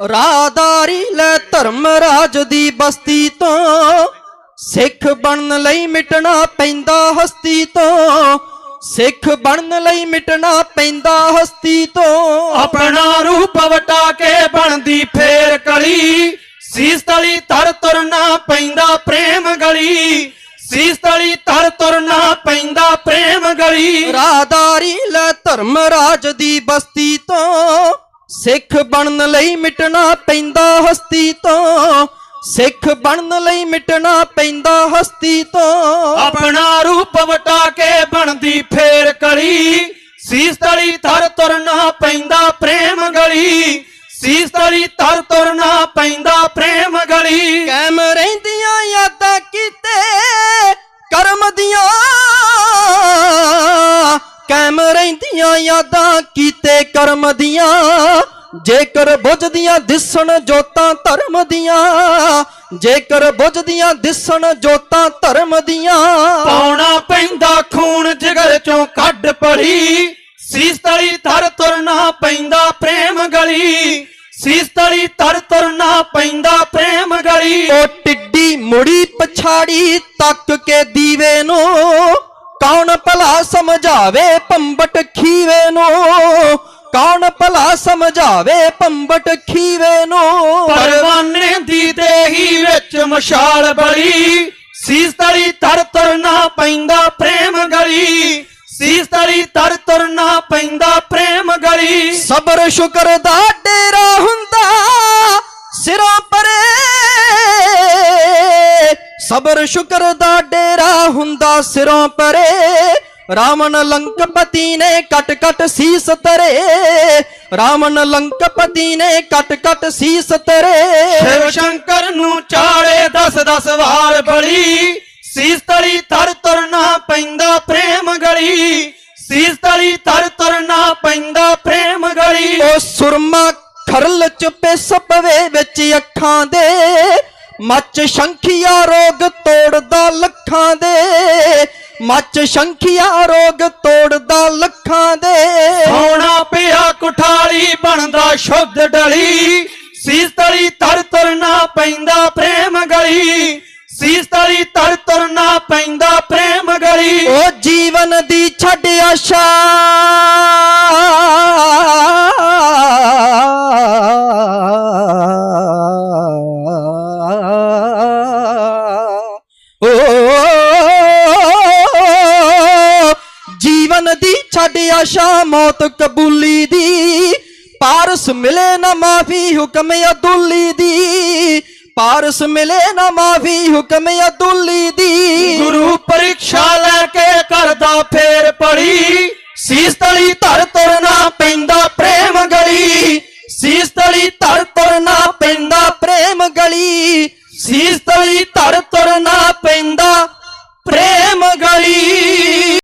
ਰਾਦਾਰੀ ਲੈ ਧਰਮ ਰਾਜ ਦੀ ਬਸਤੀ ਤੋਂ। ਸਿੱਖ ਬਣਨ ਲਈ ਮਿਟਣਾ ਪੈਂਦਾ ਹਸਤੀ ਤੋਂ। ਸਿੱਖ ਬਣਨ ਲਈ ਮਿਟਣਾ ਪੈਂਦਾ ਹਸਤੀ ਤੋਂ। ਆਪਣਾ ਰੂਪ ਵਟਾ ਕੇ ਬਣਦੀ ਫੇਰ ਕਲੀ। ਸੀਸ ਤਲੀ ਤਰ ਤੁਰਨਾ ਪੈਂਦਾ ਪ੍ਰੇਮ ਗਲੀ। ਸੀਸ ਤਲੀ ਤਰ ਤੁਰਨਾ ਪੈਂਦਾ ਪ੍ਰੇਮ ਗਲੀ। ਰਾਦਾਰੀ ਲੈ ਧਰਮ ਰਾਜ ਦੀ ਬਸਤੀ ਤੋਂ। ਸਿੱਖ ਬਣਨ ਲਈ ਮਿਟਣਾ ਪੈਂਦਾ ਹਸਤੀ ਤੋਂ। ਸਿੱਖ ਬਣਨ ਲਈ ਮਿਟਣਾ ਪੈਂਦਾ ਹਸਤੀ ਤੋਂ। ਆਪਣਾ ਰੂਪ ਵਟਾ ਕੇ ਬਣਦੀ ਫੇਰ ਕਲੀ। ਸੀਸ ਤਲੀ ਤਰ ਤੁਰਨਾ ਪੈਂਦਾ ਪ੍ਰੇਮ ਗਲੀ। ਸੀਸ ਤਲੀ ਤਰ ਤੁਰਨਾ ਪੈਂਦਾ ਪ੍ਰੇਮ ਗਲੀ। ਕੈਮ ਰਹਿੰਦੀਆਂ ਯਾਦਾਂ ਕੀਤੇ। ਯਾਦਾਂ ਕੀਤੇ ਕਰਮ ਦੀਆਂ ਜੇਕਰ ਬੁਝਦੀਆਂ ਦਿਸਣ ਜੋਤਾਂ ਧਰਮ ਦੀਆਂ ਜੇਕਰ ਬੁਝਦੀਆਂ ਦਿਸਣ ਜੋਤਾਂ ਧਰਮ ਦੀਆਂ ਪਾਉਣਾ ਪੈਂਦਾ ਖੂਨ ਜਿਗਰ ਚੋਂ ਕੱਢ ਪੜੀ ਸੀਸ ਤਲੀ ਤਰ ਤੁਰਨਾ ਪੈਂਦਾ ਪ੍ਰੇਮ ਗਲੀ ਸੀਸ ਤਲੀ ਤਰ ਤੁਰਨਾ ਪੈਂਦਾ ਪ੍ਰੇਮ ਗਲੀ। ਉਹ ਟਿੱਡੀ ਮੁੜੀ ਪਛਾੜੀ ਤੱਕ ਕੇ ਦੀਵੇ ਨੂੰ ਕੌਣ ਭਲਾ ਸਮਝਾਵੇ ਪੰਬਟ ਖੀਵੇ ਨੂੰ? ਕੌਣ ਭਲਾ ਸਮਝਾਵੇ ਪੰਬਟ ਖੀਵੇ ਨੂੰ? ਪਰਵਾਨੇ ਦੀ ਦੇਹੀ ਵਿੱਚ ਮਸ਼ਾਲ ਬਲੀ। ਸੀਸ ਤਲੀ ਤਰ ਤੁਰਨਾ ਪੈਂਦਾ ਪ੍ਰੇਮ ਗਲੀ। ਸੀਸ ਤਲੀ ਤਰ ਤੁਰਨਾ ਪੈਂਦਾ ਪ੍ਰੇਮ ਗਲੀ। ਸਬਰ ਸ਼ੁਕਰ ਦਾ ਡੇਰਾ ਹੁੰਦਾ ਸਿਰਾਂ ਪਰੇ ਸਬਰ ਸ਼ੁਕਰ ਦਾ ਡੇਰਾ ਹੁੰਦਾ ਸਿਰਾਂ ਪਰੇ। ਰਾਵਣ ਲੰਕਪਤੀ ਨੇ ਕਟ ਕਟ ਸੀਸ ਤਰੇ। ਰਾਵਣ ਲੰਕਪਤੀ ਨੇ ਕਟ ਕਟ ਸੀਸ ਤਰੇ। ਸ਼ਿਵ ਸ਼ੰਕਰ ਨੂੰ ਚਾਲੇ ਦਸ ਦਸ ਵਾਰ ਬਲੀ। ਸੀਸ ਤਲੀ ਤਰ ਤੁਰਨਾ ਪੈਂਦਾ ਪ੍ਰੇਮ ਗਲੀ। ਸੀਸ ਤਲੀ ਤਰ ਤੁਰਨਾ ਪੈਂਦਾ ਪ੍ਰੇਮ ਗਲੀ। ਉਹ ਸੁਰਮਾ ਖਰਲ ਚ ਪਿਸ ਪਵੇ ਵਿੱਚ ਅੱਖਾਂ ਦੇ। ਮੱਚ ਸ਼ੰਖੀਆ ਰੋਗ ਤੋੜਦਾ ਲੱਖਾਂ ਦੇ। ਮੱਚ ਸ਼ੰਖੀਆ ਰੋਗ ਤੋੜਦਾ ਲੱਖਾਂ ਦੇ। ਸੋਨਾ ਪਿਆ ਕੁਠਾਲੀ ਬਣਦਾ ਸ਼ੁੱਧ ਡਲੀ। ਸੀਸ ਤਲੀ ਤਰ ਤੁਰਨਾ ਪੈਂਦਾ ਪ੍ਰੇਮ ਗਲੀ। ਸੀਸ ਤਲੀ ਤਰ ਤੁਰਨਾ ਪੈਂਦਾ ਪ੍ਰੇਮ ਗਲੀ। ਉਹ ਜੀਵਨ ਦੀ ਛੱਡ ਆਸ਼ਾ। ਦੀ ਛੱਡ ਆਸ਼ਾ, ਮੌਤ ਕਬੂਲੀ ਦੀ। ਪਾਰਸ ਮਿਲੇ ਨਾ ਮਾਫੀ, ਹੁਕਮ ਅਦੁੱਲੀ ਦੀ। ਪਾਰਸ ਮਿਲੇ ਨਾ ਮਾਫੀ, ਹੁਕਮ ਅਦੁੱਲੀ ਦੀ। ਗੁਰੂ ਪਰੀਖਿਆ ਲੈ ਕੇ ਕਰਦਾ ਫੇਰ ਪੜੀ। ਸੀਸ ਤਲੀ ਧਰ ਤੁਰਨਾ ਪੈਂਦਾ ਪ੍ਰੇਮ ਗਲੀ। ਸੀਸ ਤਲੀ ਧਰ ਤੁਰਨਾ ਪੈਂਦਾ ਪ੍ਰੇਮ ਗਲੀ। ਸੀਸ ਤਲੀ ਧਰ ਤੁਰਨਾ ਪੈਂਦਾ ਪ੍ਰੇਮ ਗਲੀ।